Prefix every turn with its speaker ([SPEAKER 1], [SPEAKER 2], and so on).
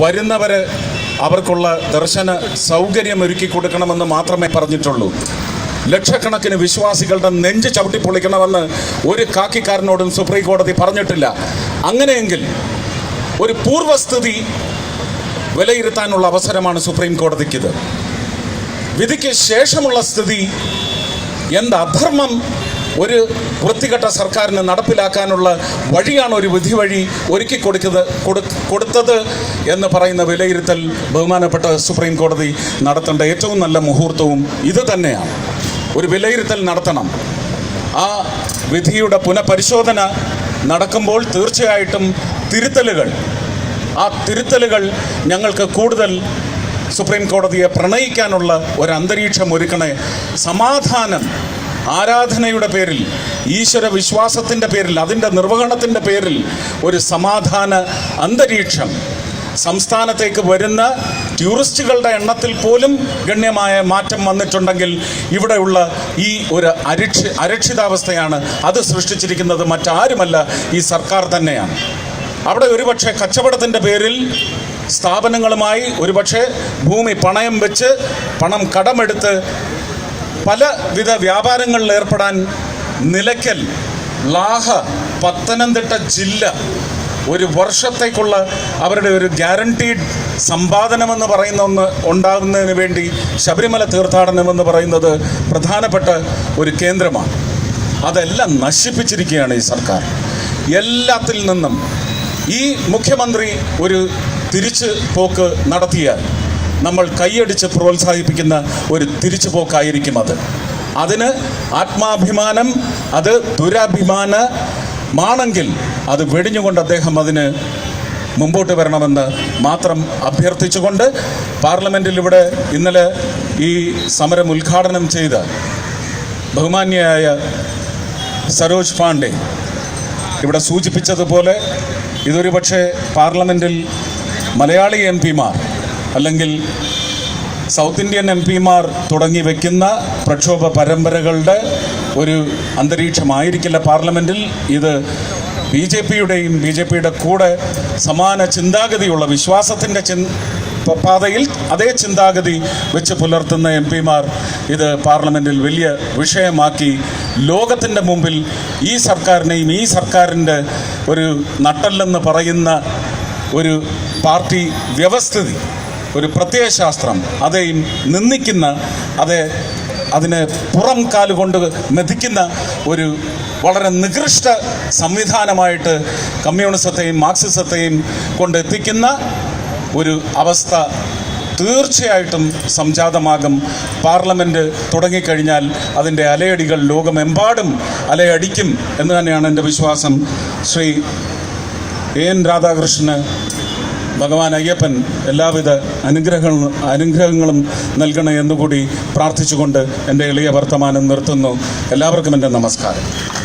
[SPEAKER 1] വരുന്നവര് അവർക്കുള്ള ദർശന സൗകര്യം ഒരുക്കി കൊടുക്കണമെന്ന് മാത്രമേ പറഞ്ഞിട്ടുള്ളൂ. ലക്ഷക്കണക്കിന് വിശ്വാസികളുടെ നെഞ്ച് ചവിട്ടി പൊളിക്കണമെന്ന് ഒരു കാക്കിക്കാരനോടും സുപ്രീം കോടതി പറഞ്ഞിട്ടില്ല. അങ്ങനെയെങ്കിൽ ഒരു പൂർവസ്ഥിതി വിലയിരുത്താനുള്ള അവസരമാണ് സുപ്രീം കോടതിക്കിത് വിധിക്ക് ശേഷമുള്ള സ്ഥിതി എന്ത്? അധർമ്മം ഒരു വൃത്തികെട്ട സർക്കാരിന് നടപ്പിലാക്കാനുള്ള വഴിയാണ് ഒരു വിധി വഴി ഒരുക്കി കൊടുക്കുന്നത് കൊടു- കൊടുത്തത് എന്ന് പറയുന്ന വിലയിരുത്തൽ ബഹുമാനപ്പെട്ട സുപ്രീം കോടതി നടത്തേണ്ട ഏറ്റവും നല്ല മുഹൂർത്തവും ഇത് തന്നെയാണ്. ഒരു വിലയിരുത്തൽ നടത്തണം. ആ വിധിയുടെ പുനഃപരിശോധന നടക്കുമ്പോൾ തീർച്ചയായിട്ടും തിരുത്തലുകൾ. ആ തിരുത്തലുകൾ ഞങ്ങൾക്ക് കൂടുതൽ സുപ്രീം കോടതിയെ പ്രണയിക്കാനുള്ള ഒരു അന്തരീക്ഷം ഒരുക്കണേ സമാധാനം ആരാധനയുടെ പേരിൽ ഈശ്വര വിശ്വാസത്തിന്റെ പേരിൽ അതിന്റെ നിർവഹണത്തിന്റെ പേരിൽ ഒരു സമാധാന അന്തരീക്ഷം. സംസ്ഥാനത്തേക്ക് വരുന്ന ടൂറിസ്റ്റുകളുടെ എണ്ണത്തിൽ പോലും ഗണ്യമായ മാറ്റം വന്നിട്ടുണ്ടെങ്കിൽ ഇവിടെയുള്ള ഈ ഒരു അരക്ഷ അരക്ഷിതാവസ്ഥയാണ് അത് സൃഷ്ടിച്ചിരിക്കുന്നത്. മറ്റാരുമല്ല ഈ സർക്കാർ തന്നെയാണ്. അവിടെ ഒരുപക്ഷെ കച്ചവടത്തിന്റെ പേരിൽ സ്ഥാപനങ്ങളുമായി ഒരുപക്ഷെ ഭൂമി പണയം വെച്ച് പണം കടമെടുത്ത് പലവിധ വ്യാപാരങ്ങളിൽ ഏർപ്പെടാൻ നിലയ്ക്കൽ ലാഹ പത്തനംതിട്ട ജില്ല ഒരു വർഷത്തേക്കുള്ള അവരുടെ ഒരു ഗ്യാരണ്ടീഡ് സമ്പാദനമെന്ന് പറയുന്ന ഒന്ന് ഉണ്ടാകുന്നതിന് വേണ്ടി ശബരിമല തീർത്ഥാടനമെന്ന് പറയുന്നത് പ്രധാനപ്പെട്ട ഒരു കേന്ദ്രമാണ്. അതെല്ലാം നശിപ്പിച്ചിരിക്കുകയാണ് ഈ സർക്കാർ. എല്ലാത്തിൽ നിന്നും ഈ മുഖ്യമന്ത്രി ഒരു തിരിച്ചു പോക്ക് നടത്തിയാൽ നമ്മൾ കൈയടിച്ച് പ്രോത്സാഹിപ്പിക്കുന്ന ഒരു തിരിച്ചുപോക്കായിരിക്കും അത്. അതിന് ആത്മാഭിമാനം അത് ദുരാഭിമാനമാണെങ്കിൽ അത് വെടിഞ്ഞുകൊണ്ട് അദ്ദേഹം അതിന് മുമ്പോട്ട് വരണമെന്ന് മാത്രം അഭ്യർത്ഥിച്ചുകൊണ്ട് പാർലമെന്റിൽ ഇവിടെ ഇന്നലെ ഈ സമരം ഉദ്ഘാടനം ചെയ്ത ബഹുമാന്യയായ സരോജ് പാണ്ഡെ ഇവിടെ സൂചിപ്പിച്ചതുപോലെ ഇതൊരു പക്ഷേ പാർലമെന്റിൽ മലയാളി എം പിമാർ അല്ലെങ്കിൽ സൗത്ത് ഇന്ത്യൻ എം പിമാർ തുടങ്ങി വയ്ക്കുന്ന പ്രക്ഷോഭ പരമ്പരകളുടെ ഒരു അന്തരീക്ഷമായിരിക്കില്ല പാർലമെന്റിൽ ഇത് ബി ജെ പിയുടെയും ബി ജെ പിയുടെ കൂടെ സമാന ചിന്താഗതിയുള്ള വിശ്വാസത്തിന്റെ ചിൻ പാതയിൽ അതേ ചിന്താഗതി വെച്ച് പുലർത്തുന്ന എം പിമാർ ഇത് പാർലമെന്റിൽ വലിയ വിഷയമാക്കി ലോകത്തിന്റെ മുമ്പിൽ ഈ സർക്കാരിനെയും ഈ സർക്കാരിന്റെ ഒരു നട്ടല്ലെന്ന് പറയുന്ന ഒരു പാർട്ടി വ്യവസ്ഥിതി ഒരു പ്രത്യയശാസ്ത്രം അതെയും നിന്ദിക്കുന്ന അതെ അതിനെ പുറം കാലുകൊണ്ട് മെതിക്കുന്ന ഒരു വളരെ നികൃഷ്ട സംവിധാനമായിട്ട് കമ്മ്യൂണിസത്തെയും മാർക്സിസത്തെയും കൊണ്ടെത്തിക്കുന്ന ഒരു അവസ്ഥ തീർച്ചയായിട്ടും സംജാതമാകും. പാർലമെന്റ് തുടങ്ങിക്കഴിഞ്ഞാൽ അതിന്റെ അലയടികൾ ലോകമെമ്പാടും അലയടിക്കും എന്ന് തന്നെയാണ് എന്റെ വിശ്വാസം. ശ്രീ എൻ. രാധാകൃഷ്ണന് ഭഗവാൻ അയ്യപ്പൻ എല്ലാവിധ അനുഗ്രഹങ്ങളും അനുഗ്രഹങ്ങളും നൽകണേ എന്നുകൂടി പ്രാർത്ഥിച്ചുകൊണ്ട് എന്റെ എളിയ വർത്തമാനം നിർത്തുന്നു. എല്ലാവർക്കും എന്റെ നമസ്കാരം.